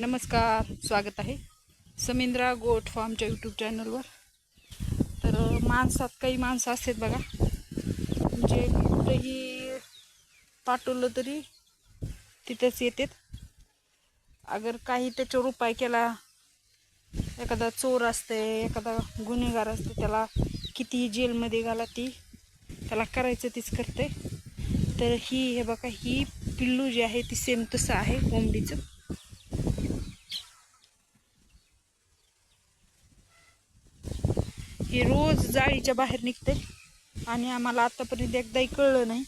नमस्कार स्वागत आहे समिंद्रा गोट फार्मच्या यूट्यूब चॅनलवर तर माणसात काही माणसं असतात बघा. म्हणजे कुठंही पाठवलं तरी तिथंच येतात. अगर काही त्याच्यावर उपाय केला एखादा चोर असते एखादा गुन्हेगार असते त्याला कितीही जेलमध्ये घाला ती त्याला करायचं तीच करते. तर ही हे बघा ही पिल्लू जी आहे ती सेम तसं आहे कोंबडीचं की रोज जाळीच्या बाहेर निघते. आणि आम्हाला आतापर्यंत एकदाही कळलं नाही.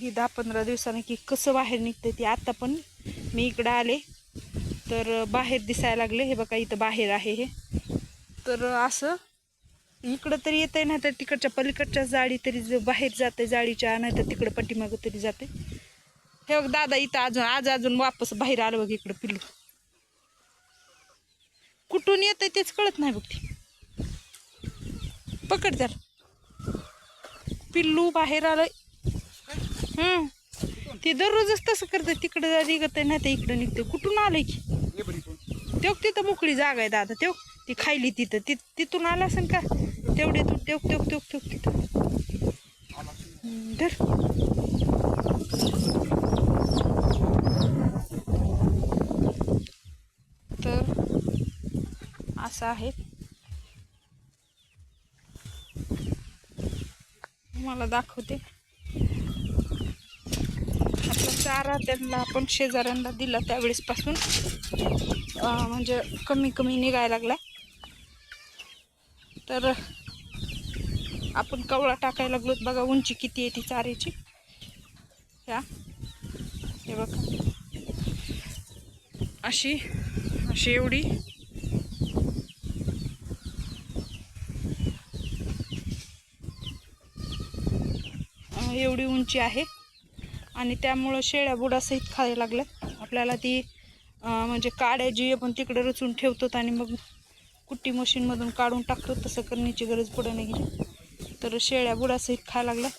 ही दहा पंधरा दिवसानं की कसं बाहेर निघते ती आता पण मी इकडं आले. तर बाहेर दिसायला लागले. हे बघा इथं बाहेर आहे हे. तर असं इकडं तरी येत आहे ना तर तिकडच्या पलीकडच्या जाळी तरी बाहेर जाते जाळीच्या नाही तर तिकडं पाठीमागं तरी जाते. हे बघ दादा इथं अजून आज अजून वापस बाहेर आलं बघ इकडं पिल्लू. कुठून येते तेच कळत नाही बघ ती. पकड त्याला पिल्लू बाहेर आलं हम्म. दररोजच तसं करतं तिकडं निघत नाही तर इकडं निघते. कुठून आलंय की? तेव तिथं मोकळी जागा आहे दादा. तेव ती खायली तिथं. ति तिथून आला असेल का? तेवढे तू तेव तेव तेव तेव तिथं. धर. तर असं आहे. मला दाखवते. आपला चारा त्यांना आपण शेजाऱ्यांना दिला त्यावेळेसपासून. म्हणजे कमी कमी निघायला लागला तर आपण कवळा टाकायला लागलो बघा उंची किती आहे ती चाऱ्याची. ह्या. हे बघा. अशी अशी एवढी अं, एवढी उंची आहे. आणि त्यामुळं शेळ्या बुडासहित खायला लागल्यात. आपल्याला ती म्हणजे काड्या जी आपण तिकडे रचून ठेवतो आणि मग कुट्टी मशीनमधून काढून टाकतो तसं करण्याची गरज पडत नाही. तर शेळ्या बुडासहित खायला लागल्या.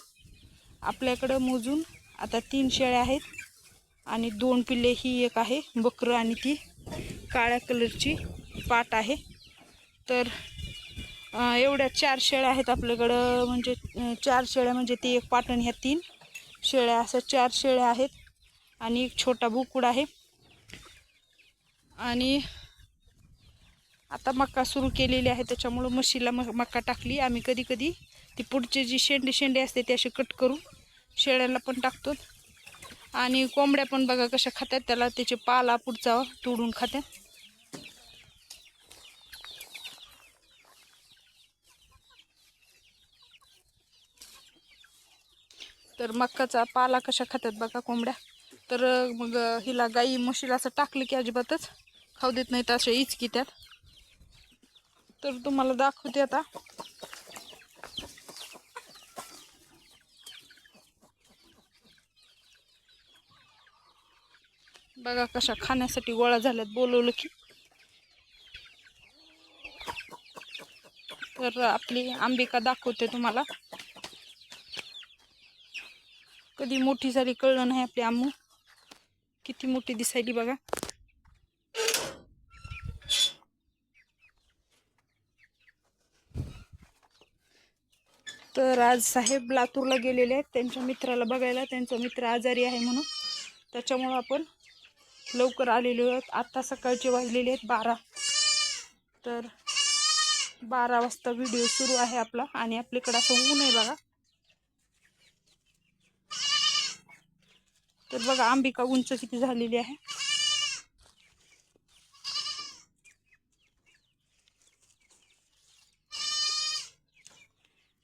आपल्याकडं मोजून आता तीन शेळ्या आहेत. आणि दोन पिल्ले ही एक आहे. बकरं आणि ती काळ्या कलरची पाट आहे. तर एवढ्या चार शेळ्या आहेत आपल्याकडं. म्हणजे चार शेळ्या म्हणजे ती एक पाटण ह्या तीन. शेळ्या अशा चार शेळ्या आहेत आणि एक छोटा बुकुड आहे. आणि आता मक्का सुरू केलेली आहे त्याच्यामुळं म्हशीला म मक्का टाकली. आम्ही कधी कधी ती पुढची जी शेंडे शेंडे असते ते असे कट करून शेळ्याला पण टाकतो. आणि कोंबड्या पण बघा कशा खात्यात त्याला त्याचे पाला पुढचा तोडून खात्यात तर मक्काचा पाला कशा खातात बघा कोंबड्या. तर मग हिला गाई म्हशीला असं टाकलं की अजिबातच खाऊ देत नाहीत असे इचकी त्यात. तर तुम्हाला दाखवते आता. बघा कशा खाण्यासाठी गोळा झाल्यात बोलवलं की. तर आपली आंबिका दाखवते तुम्हाला. कधी मोठी झाली कळलं नाही आपली आमू किती मोठी दिसायली बघा. तर आज साहेब लातूरला गेलेले आहेत. त्यांच्या मित्राला बघायला. त्यांचा मित्र आजारी आहे म्हणून. त्याच्यामुळं आपण लवकर आलेलो आहोत. आत्ता सकाळचे वाजलेले आहेत बारा. तर बारा वाजता व्हिडिओ सुरू आहे आपला. आणि आपल्याकडं असं ऊन आहे बघा. तर बघा अंबिका उंच किती झालेली आहे.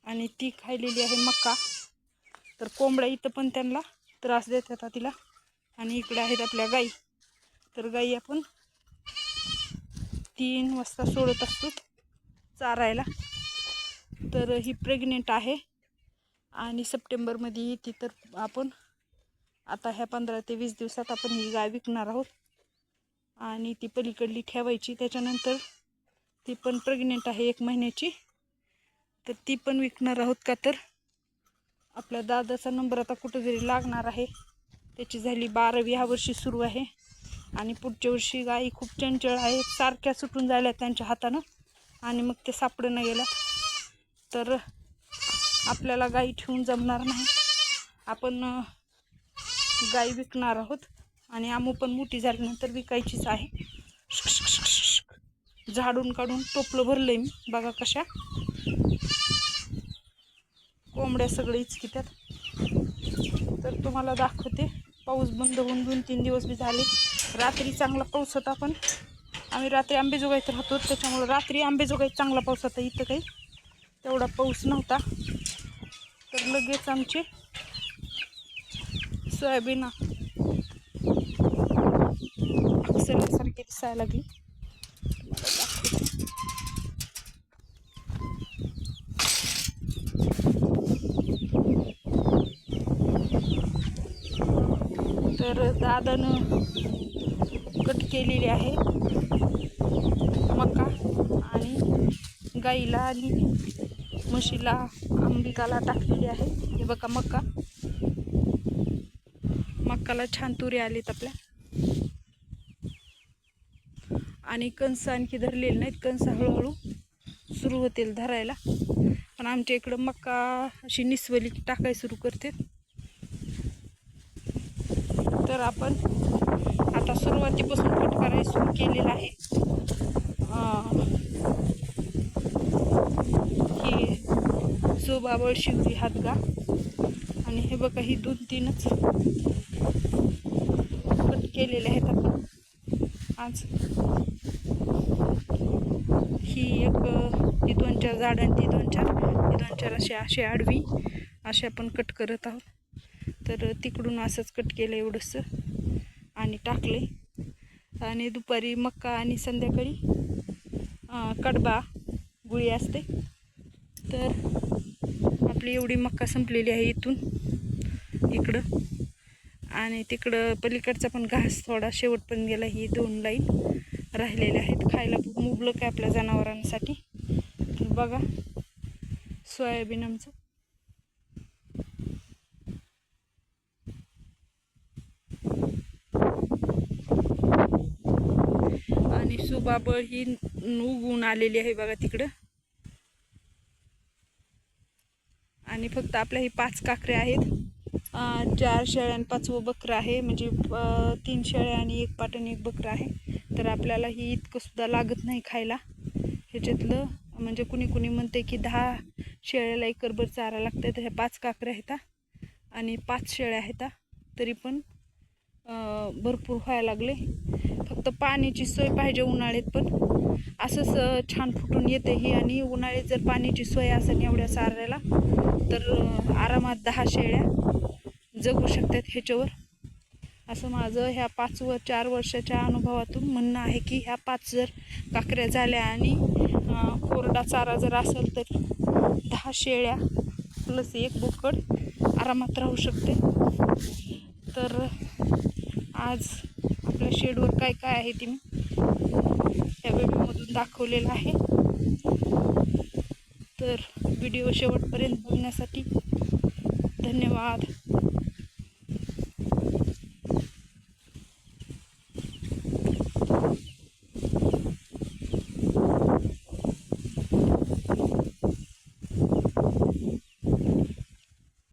आणि ती खायलेली आहे मक्का. तर कोंबड्या इथं पण त्यांना त्रास देतात तिला. आणि इकडे आहेत आपल्या गाई. तर गाई आपण तीन वाजता सोडत असतो चारायला. तर ही प्रेग्नेंट आहे. आणि सप्टेंबरमध्ये येते तर आपण आता ह्या पंधरा ते वीस दिवसात आपण ही गाय विकणार आहोत. आणि ती पलीकडली ठेवायची. त्याच्यानंतर ती पण प्रेग्नेंट आहे एक महिन्याची. तर ती पण विकणार आहोत का तर? आपल्या दादाचा नंबर आता कुठं जरी लागणार आहे त्याची झाली बारावी. ह्या वर्षी सुरू आहे. आणि पुढच्या वर्षी गाई खूप चंचळ आहे. सारख्या सुटून जायला त्यांच्या हातानं. आणि मग ते सापडं नाही गेलं. तर आपल्याला गाई ठेवून जमणार नाही. आपण गाई विकणार आहोत. आणि आमू पण मोठी झाल्यानंतर विकायचीच आहे. झाडून काढून टोपलं भरलंय मी. बघा कशा. कोंबड्या सगळे इचकित्यात. तर तुम्हाला दाखवते. पाऊस बंद होऊन दोन तीन दिवस बी झाले. रात्री चांगला पाऊस होता पण. आम्ही रात्री आंबेजोगाईत राहतो. त्याच्यामुळं रात्री आंबेजोगाईत चांगला पाऊस होता. इथं काही तेवढा पाऊस नव्हता. तर लगेच आमचे सोयाबीन अक्षरसारखी दिसायला लागली. तर दादानं कट केलेली आहे. मका आणि गाईला आणि म्हशीला आंबिकाला टाकलेली आहे. हे बघा मका. मकाला छान तुरी आलीत आपल्या. आणि कंस आणखी धरलेले नाहीत कंस हळूहळू सुरू होतील धरायला. पण आमच्या इकडं मका अशी निसवली की टाकाय सुरू करते. तर आपण आता सुरुवातीपासून कट करायला सुरू केलेलं आहे. की ही सोबाबळ शिवरी हातगा आणि हे बघा ही दोन तीनच कट केलेले आहेत आपण आज ही एक ही दोन चार झाड आणि ती दोन चार ही दोन चार असे असे आडवी असे आपण कट करत आहोत. तर तिकडून असंच कट केलं एवढंसं आणि टाकले आणि दुपारी मक्का आणि संध्याकाळी कडबा गुळी असते. तर आपली एवढी मक्का संपलेली आहे इथून. इकडं. आणि तिकडं पलीकडचा पण घास थोडा शेवट पण गेला ही दोन लाईन राहिलेल्या आहेत. खायला मुबलक आहे आपल्या जनावरांसाठी. बघा सोयाबीन आमचं. आणि सुबाबळ ही उगवून आलेली आहे बघा तिकडं. आणि फक्त आपल्या ही पाच काकऱ्या आहेत. चार शेळ्या आणि पाचवं बकरं आहे. म्हणजे तीन शेळ्या आणि एक पाट आणि एक बकरं आहे. तर आपल्याला ही इतकं सुद्धा लागत नाही खायला. ह्याच्यातलं म्हणजे कुणी कुणी म्हणते की दहा शेळ्याला एकरभर चारा लागतं तर ह्या पाच काकऱ्या आहेत आणि पाच शेळ्या आहेत तरी पण भरपूर व्हायला लागले. फक्त पाण्याची सोय पाहिजे उन्हाळ्यात पण. असंच छान फुटून येते ही. आणि उन्हाळ्यात जर पाण्याची सोय असेल एवढ्या चाऱ्याला तर आरामात दहा शेळ्या. जगू शकतात ह्याच्यावर. असं माझं ह्या पाच व चार वर्षाच्या अनुभवातून म्हणणं आहे की ह्या पाच जर काकऱ्या झाल्या आणि कोरडा चारा जर असेल तर दहा शेळ्या प्लस एक बोकड आरामात राहू शकते. तर आज आपल्या शेडवर काय काय आहे ते मी या व्हिडिओमधून दाखवलेलं आहे. तर व्हिडिओ शेवटपर्यंत बघण्यासाठी धन्यवाद.